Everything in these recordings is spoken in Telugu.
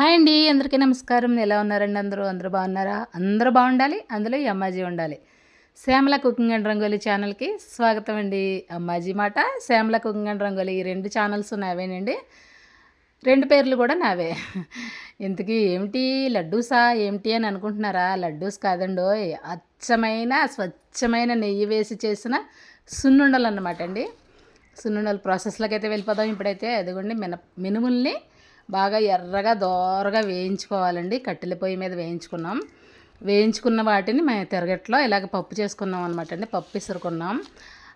హాయ్ అండి అందరికీ నమస్కారం. ఎలా ఉన్నారండి అందరూ? అందరూ బాగున్నారా? అందరూ బాగుండాలి అందులో ఈ అమ్మాజీ ఉండాలి. శ్యామల కుకింగ్ అండ్ రంగోలీ ఛానల్కి స్వాగతం అండి. అమ్మాజీ మాట శ్యామల కుకింగ్ అండ్ రంగోలీ ఈ రెండు ఛానల్స్ నావేనండి. రెండు పేర్లు కూడా నావే. ఇంతకీ ఏమిటి? లడ్డూసా? ఏమిటి అని అనుకుంటున్నారా? లడ్డూస్ కాదండో అచ్చమైన స్వచ్ఛమైన నెయ్యి వేసి చేసిన సున్నుండలు అన్నమాట అండి. సున్నుండలు ప్రాసెస్లోకి అయితే వెళ్ళిపోదాం ఇప్పుడైతే. అదిగోండి మిన మినుముల్ని బాగా ఎర్రగా దోరగా వేయించుకోవాలండి. కట్టెల పొయ్యి మీద వేయించుకున్నాం. వేయించుకున్న వాటిని మేము తిరగట్లో ఇలాగ పప్పు చేసుకున్నాం అనమాట అండి. పప్పు విసురుకున్నాం.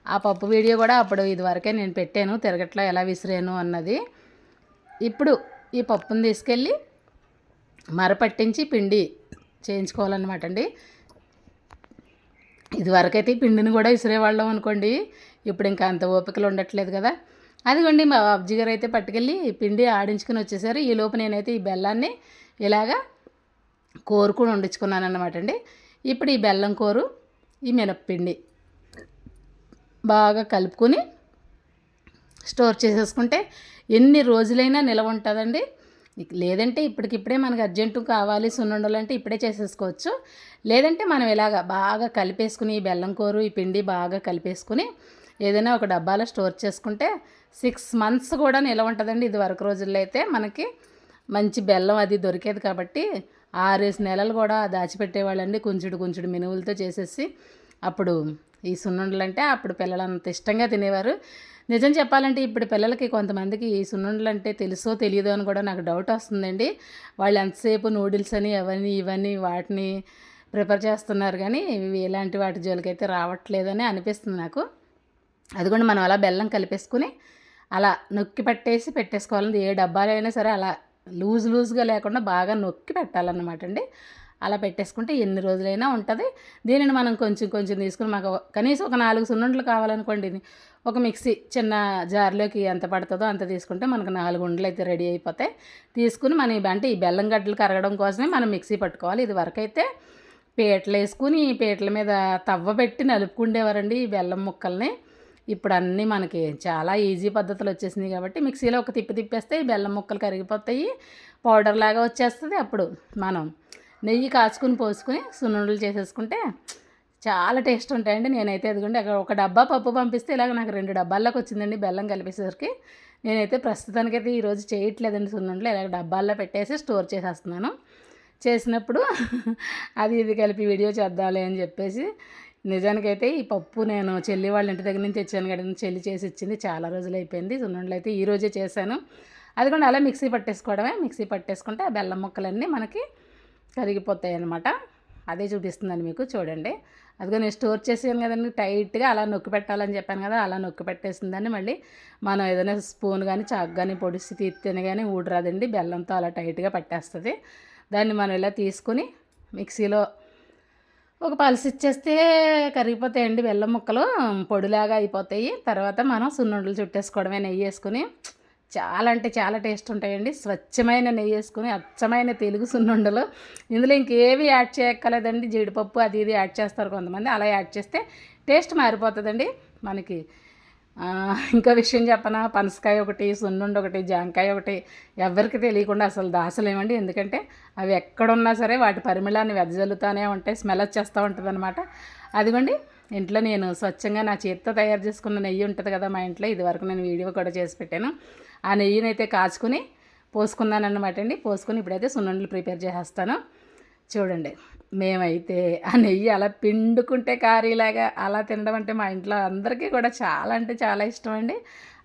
ఆ పప్పు వీడియో కూడా అప్పుడు ఇదివరకే నేను పెట్టాను. తిరగట్లో ఎలా విసిరాను అన్నది. ఇప్పుడు ఈ పప్పుని తీసుకెళ్ళి మరపట్టించి పిండి చేయించుకోవాలన్నమాట అండి. ఇదివరకైతే ఈ పిండిని కూడా విసిరేవాళ్ళం అనుకోండి. ఇప్పుడు ఇంకా అంత ఓపికలు ఉండట్లేదు కదా. అదిగోండి మా బాబ్జీ గారు అయితే పట్టుకెళ్ళి పిండి ఆడించుకుని వచ్చేసారు. ఈ లోపు నేనైతే ఈ బెల్లాన్ని ఇలాగా కోరుకుని వండించుకున్నాను అనమాట అండి. ఇప్పుడు ఈ బెల్లం కూరు ఈ మినప్పిండి బాగా కలుపుకొని స్టోర్ చేసేసుకుంటే ఎన్ని రోజులైనా నిలవ ఉంటుందండి. లేదంటే ఇప్పటికిప్పుడే మనకు అర్జెంటు కావాలి సున్నుండాలంటే ఇప్పుడే చేసేసుకోవచ్చు. లేదంటే మనం ఇలాగ బాగా కలిపేసుకుని ఈ బెల్లం కూరు ఈ పిండి బాగా కలిపేసుకుని ఏదైనా ఒక డబ్బాలో స్టోర్ చేసుకుంటే సిక్స్ మంత్స్ కూడా నిలవ ఉంటుందండి. ఇది వరకు రోజుల్లో అయితే మనకి మంచి బెల్లం అది దొరికేది కాబట్టి ఆరేసి నెలలు కూడా దాచిపెట్టేవాళ్ళండి. కొంచెడు కొంచెడు మినువులతో చేసేసి అప్పుడు ఈ సున్నుండలు అంటే అప్పుడు పిల్లలు అంత ఇష్టంగా తినేవారు. నిజం చెప్పాలంటే ఇప్పుడు పిల్లలకి కొంతమందికి ఈ సున్నుండలు అంటే తెలుసో తెలియదో అని కూడా నాకు డౌట్ వస్తుందండి. వాళ్ళు ఎంతసేపు నూడిల్స్ అని అవన్నీ ఇవన్నీ వాటిని ప్రిపేర్ చేస్తున్నారు కానీ ఇవి ఇలాంటి వాటి జోలికైతే రావట్లేదని అనిపిస్తుంది నాకు. అది కూడా మనం అలా బెల్లం కలిపేసుకుని అలా నొక్కి పట్టేసి పెట్టేసుకోవాలండి ఏ డబ్బాలైనా సరే అలా లూజ్ లూజ్గా లేకుండా బాగా నొక్కి పెట్టాలన్నమాట అండి. అలా పెట్టేసుకుంటే ఎన్ని రోజులైనా ఉంటుంది. దీనిని మనం కొంచెం కొంచెం తీసుకుని మాకు కనీసం ఒక నాలుగు సున్నుండలు కావాలనుకోండి. ఒక మిక్సీ చిన్న జార్లోకి ఎంత పడుతుందో అంత తీసుకుంటే మనకు నాలుగు ఉండలు అయితే రెడీ అయిపోతాయి. తీసుకుని మనం అంటే ఈ బెల్లం గడ్డలు కరగడం కోసమే మనం మిక్సీ పట్టుకోవాలి. ఇది వరకైతే పీటలు వేసుకుని పీటల మీద తవ్వ పెట్టి నలుపుకుండేవారండి ఈ బెల్లం ముక్కల్ని. ఇప్పుడు అన్నీ మనకి చాలా ఈజీ పద్ధతులు వచ్చేసినాయి కాబట్టి మిక్సీలో ఒక తిప్పి తిప్పేస్తే ఈ బెల్లం ముక్కలు కరిగిపోతాయి. పౌడర్ లాగా వచ్చేస్తుంది. అప్పుడు మనం నెయ్యి కాచుకుని పోసుకుని సున్నుండలు చేసేసుకుంటే చాలా టేస్ట్ ఉంటాయండి. నేనైతే ఎదుగుండి అక్కడ ఒక డబ్బా పప్పు పంపిస్తే ఇలాగ నాకు రెండు డబ్బాల్లోకి వచ్చిందండి బెల్లం కలిపేసరికి. నేనైతే ప్రస్తుతానికైతే ఈరోజు చేయట్లేదండి సున్నుండలు. ఇలాగ డబ్బాల్లో పెట్టేసి స్టోర్ చేసేస్తున్నాను. చేసినప్పుడు అది ఇది కలిపి వీడియో చేద్దాంలే అని చెప్పేసి నిజానికైతే ఈ పప్పు నేను చెల్లి వాళ్ళ ఇంటి దగ్గర నుంచి తెచ్చాను కదా చెల్లి చేసి ఇచ్చింది చాలా రోజులు అయిపోయింది. సున్నుండలు అయితే ఈ రోజే చేశాను. అది కూడా అలా మిక్సీ పట్టేసుకోవడమే. మిక్సీ పట్టేసుకుంటే ఆ బెల్లం ముక్కలన్నీ మనకి కరిగిపోతాయి అనమాట అదే చూపిస్తుందండి మీకు చూడండి. అదిగో నేను స్టోర్ చేసాను కదండి టైట్గా అలా నొక్కి పెట్టాలని చెప్పాను కదా అలా నొక్కి పెట్టేసిందని మళ్ళీ మనం ఏదైనా స్పూన్ కానీ చాక్ కానీ పొడిసి తీస్తేనే కానీ ఊడరాదండి బెల్లంతో అలా టైట్గా పట్టేస్తుంది. దాన్ని మనం ఇలా తీసుకుని మిక్సీలో ఒక పలుసు ఇచ్చేస్తే కరిగిపోతాయండి బెల్లం ముక్కలు పొడిలాగా అయిపోతాయి. తర్వాత మనం సున్నుండలు చుట్టేసుకోవడమే నెయ్యి వేసుకుని చాలా అంటే చాలా టేస్ట్ ఉంటాయండి. స్వచ్ఛమైన నెయ్యి వేసుకుని అచ్చమైన తెలుగు సున్నుండలు. ఇందులో ఇంకేవి యాడ్ చేయక్కర్లేదండి. జీడిపప్పు అది ఇది యాడ్ చేస్తారు కొంతమంది. అలా యాడ్ చేస్తే టేస్ట్ మారిపోతుందండి. మనకి ఇంకో విషయం చెప్పనా? పనసకాయ ఒకటి సున్నుండి ఒకటి జాంకాయ ఒకటి ఎవరికి తెలియకుండా అసలు దాసలేమండి ఎందుకంటే అవి ఎక్కడున్నా సరే వాటి పరిమళాన్ని వెదజల్లుతూనే ఉంటాయి స్మెల్ వచ్చేస్తూ ఉంటుంది అనమాట అదిగోండి ఇంట్లో నేను స్వచ్ఛంగా నా చేతితో తయారు చేసుకున్న నెయ్యి ఉంటుంది కదా మా ఇంట్లో ఇదివరకు నేను వీడియో కూడా చేసి పెట్టాను. ఆ నెయ్యిని అయితే కాచుకుని పోసుకున్నాను అనమాట అండి. పోసుకుని ఇప్పుడైతే సున్నుండలు ప్రిపేర్ చేసేస్తాను. చూడండి. మేమైతే ఆ నెయ్యి అలా పిండుకుంటే కారీలాగా అలా తినడం అంటే మా ఇంట్లో అందరికీ కూడా చాలా అంటే చాలా ఇష్టం అండి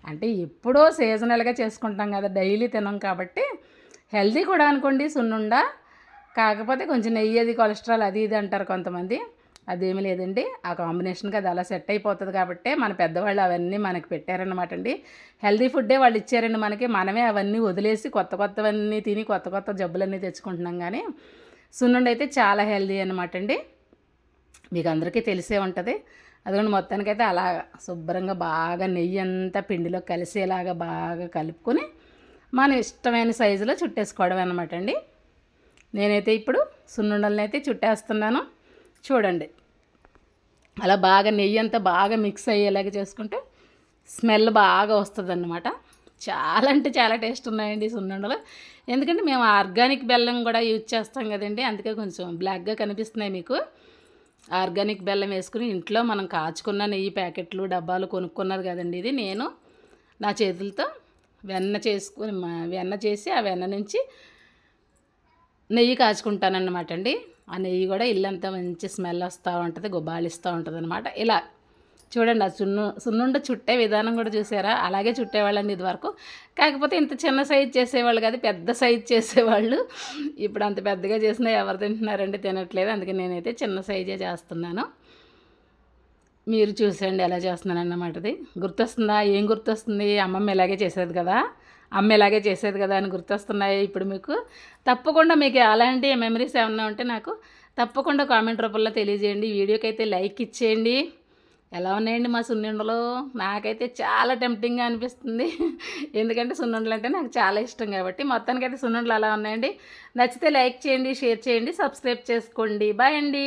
అంటే ఎప్పుడో సీజనల్గా చేసుకుంటాం కదా డైలీ తినం కాబట్టి హెల్తీ కూడా అనుకోండి సున్నుండ. కాకపోతే కొంచెం నెయ్యి అది కొలెస్ట్రాల్ అది ఇది అంటారు కొంతమంది. అదేమీ లేదండి. ఆ కాంబినేషన్కి అది అలా సెట్ అయిపోతుంది కాబట్టి మన పెద్దవాళ్ళు అవన్నీ మనకి పెట్టారనమాట అండి. హెల్దీ ఫుడ్డే వాళ్ళు ఇచ్చారండి మనకి. మనమే అవన్నీ వదిలేసి కొత్త కొత్తవన్నీ తిని కొత్త కొత్త జబ్బులన్నీ తెచ్చుకుంటున్నాం కానీ సున్నుండి అయితే చాలా హెల్దీ అనమాట అండి. మీకు అందరికీ తెలిసే ఉంటుంది. అదిగోండి మొత్తానికైతే అలా శుభ్రంగా బాగా నెయ్యి అంతా పిండిలో కలిసేలాగా బాగా కలుపుకొని మన ఇష్టమైన సైజులో చుట్టేసుకోవడం అనమాట అండి. నేనైతే ఇప్పుడు సున్నుండలని అయితే చుట్టేస్తున్నాను. చూడండి. అలా బాగా నెయ్యి అంతా బాగా మిక్స్ అయ్యేలాగా చేసుకుంటే స్మెల్ బాగా వస్తుంది అన్నమాట చాలా అంటే చాలా టేస్ట్ ఉన్నాయండి ఈ సున్నుండలు. ఎందుకంటే మేము ఆర్గానిక్ బెల్లం కూడా యూజ్ చేస్తాం కదండి అందుకే కొంచెం బ్లాక్గా కనిపిస్తున్నాయి మీకు. ఆర్గానిక్ బెల్లం వేసుకుని ఇంట్లో మనం కాచుకున్న నెయ్యి ప్యాకెట్లు డబ్బాలు కొనుక్కున్నారు కదండి ఇది. నేను నా చేతులతో వెన్న చేసుకుని మా- వెన్న చేసి ఆ వెన్న నుంచి నెయ్యి కాచుకుంటానన్నమాట అండి. ఆ నెయ్యి కూడా ఇల్లంతా మంచి స్మెల్ వస్తూ ఉంటుంది గుబాళిస్తూ ఉంటుంది అనమాట ఇలా చూడండి ఆ సున్ను సున్నుండ చుట్టే విధానం కూడా చూసారా? అలాగే చుట్టేవాళ్ళండి ఇదివరకు. కాకపోతే ఇంత చిన్న సైజ్ చేసేవాళ్ళు కాదు పెద్ద సైజ్ చేసేవాళ్ళు. ఇప్పుడు అంత పెద్దగా చేసినా ఎవరు తింటున్నారండి? తినట్లేదు. అందుకే నేనైతే చిన్న సైజే చేస్తున్నాను. మీరు చూసేయండి ఎలా చేస్తున్నాను అన్నమాటది గుర్తొస్తుందా? ఏం గుర్తొస్తుంది? అమ్మమ్మ ఇలాగే చేసేది కదా? అమ్మ ఇలాగే చేసేది కదా అని గుర్తొస్తున్నాయి ఇప్పుడు మీకు? తప్పకుండా మీకు అలాంటి మెమరీస్ ఏమన్నా ఉంటే నాకు తప్పకుండా కామెంట్ రూపంలో తెలియజేయండి. వీడియోకి అయితే లైక్ ఇచ్చేయండి. ఎలా ఉన్నాయండి మా సున్నుండలు? నాకైతే చాలా టెంప్టింగ్గా అనిపిస్తుంది. ఎందుకంటే సున్నుండలు అంటే నాకు చాలా ఇష్టం కాబట్టి మొత్తానికైతే సున్నుండలు అలా ఉన్నాయండి. నచ్చితే లైక్ చేయండి షేర్ చేయండి సబ్స్క్రైబ్ చేసుకోండి. బాయ్ అండి.